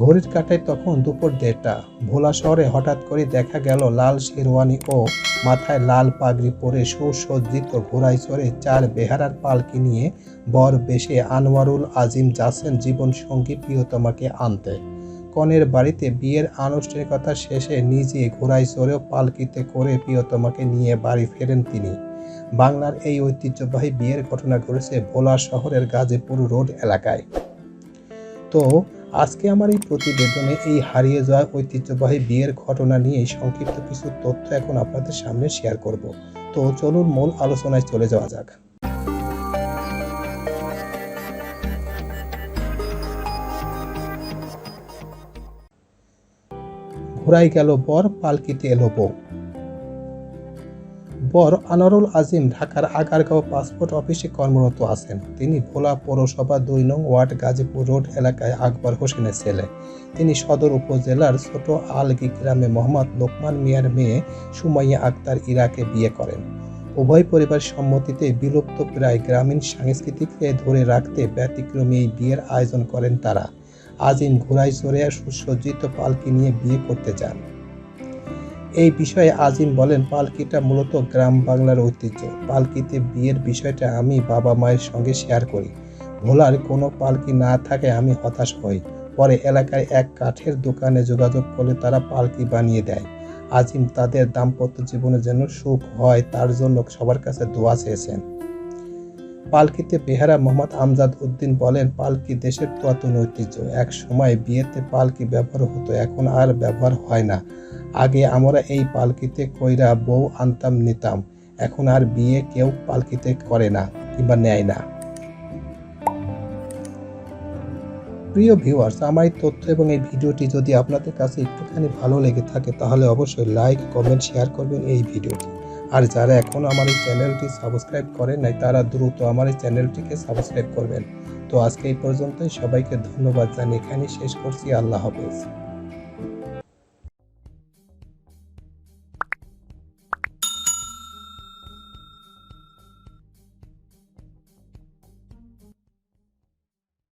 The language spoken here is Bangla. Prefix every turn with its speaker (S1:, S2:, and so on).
S1: ঘড়ির কাঁটায় তখন দুপুর দেড়টা। ভোলা শহরে হঠাৎ করে দেখা গেল লাল শেরওয়ানি ও মাথায় লাল পাগড়ি পরে সুসজ্জিত ঘোড়ায় চড়ে চার বেহারার পালকি নিয়ে বর বেশে আনোয়ারুল আজিম যাচ্ছেন জীবনসঙ্গী প্রিয়তমাকে আনতে। কনের বাড়িতে বিয়ের আনুষ্ঠানিকতা শেষে নিজে ঘোড়ায় চড়েও পালকিতে করে প্রিয়তমাকে নিয়ে বাড়ি ফেরেন তিনি। বাংলার এই ঐতিহ্যবাহী বিয়ের ঘটনা ঘটেছে ভোলা শহরের গাজীপুর রোড এলাকায়। তো আজকে আমার এই প্রতিবেদনে এই হারিয়ে যাওয়া ঐতিহ্যবাহী বিয়ের ঘটনা নিয়ে সংক্ষিপ্ত কিছু তথ্য এখন আপনাদের সামনে শেয়ার করব। তো চলুন মূল আলোচনায় চলে যাওয়া যাক। ঘোড়ায় গেল বর, পালকিতে এলো বউ। বর আনারুল আজিম ঢাকার আগারগাঁও পাসপোর্ট অফিসে কর্মরত আছেন। তিনি ভোলা পৌরসভা দুই নং ওয়ার্ড গাজীপুর রোড এলাকায় আকবর হোসেনের ছেলে। তিনি সদর উপজেলার ছোট আলগি গ্রামে মোহাম্মদ লোকমান মিয়ার মেয়ে সুমাইয়া আক্তার ইরাকে বিয়ে করেন। উভয় পরিবার সম্মতিতে বিলুপ্ত প্রায় গ্রামীণ সংস্কৃতিকে ধরে রাখতে ব্যতিক্রমী এই বিয়ের আয়োজন করেন তারা। আজিম ঘোড়ায় চড়ে সুসজ্জিত পালকি নিয়ে বিয়ে করতে যান। এই বিষয়ে আজিম বলেন, পালকিটা মূলত গ্রাম বাংলার ঐতিহ্য। পালকিতে বিয়ের বিষয়টা আমি বাবা মায়ের সঙ্গে শেয়ার করি। ভোলার কোনো পালকি না থাকে আমি হতাশ হই। পরে এলাকায় এক কাঠের দোকানে যোগাযোগ করলে তারা পালকি বানিয়ে দেয়। আজিম তাদের দাম্পত্য জীবনে যেন সুখ হয় তার জন্য সবার কাছে দোয়া চেয়েছেন। পালকিতে বেহারা মোহাম্মদ আমজাদ উদ্দিন বলেন, পালকি দেশের পুরাতন ঐতিহ্য। এক সময় বিয়েতে পালকি ব্যবহার হতো, এখন আর ব্যবহার হয় না। আগে আমরা এই পালকিতে কইরা বউ আনতাম, নিতাম। এখন আর বিয়ে কেউ পালকিতে করে না কিংবা নেয় না। প্রিয় ভিউয়ার্স আমার এই তথ্য এবং এই ভিডিওটি যদি আপনাদের কাছে একটুখানি ভালো লেগে থাকে, তাহলে অবশ্যই লাইক কমেন্ট শেয়ার করবেন এই ভিডিওটি। আর যারা এখনও আমার এই চ্যানেলটি সাবস্ক্রাইব করেন নাই, তারা দ্রুত আমার এই চ্যানেলটিকে সাবস্ক্রাইব করবেন। তো আজকে এই পর্যন্তই। সবাইকে ধন্যবাদ জানিয়ে এখানেই শেষ করছি। আল্লাহ হাফেজ।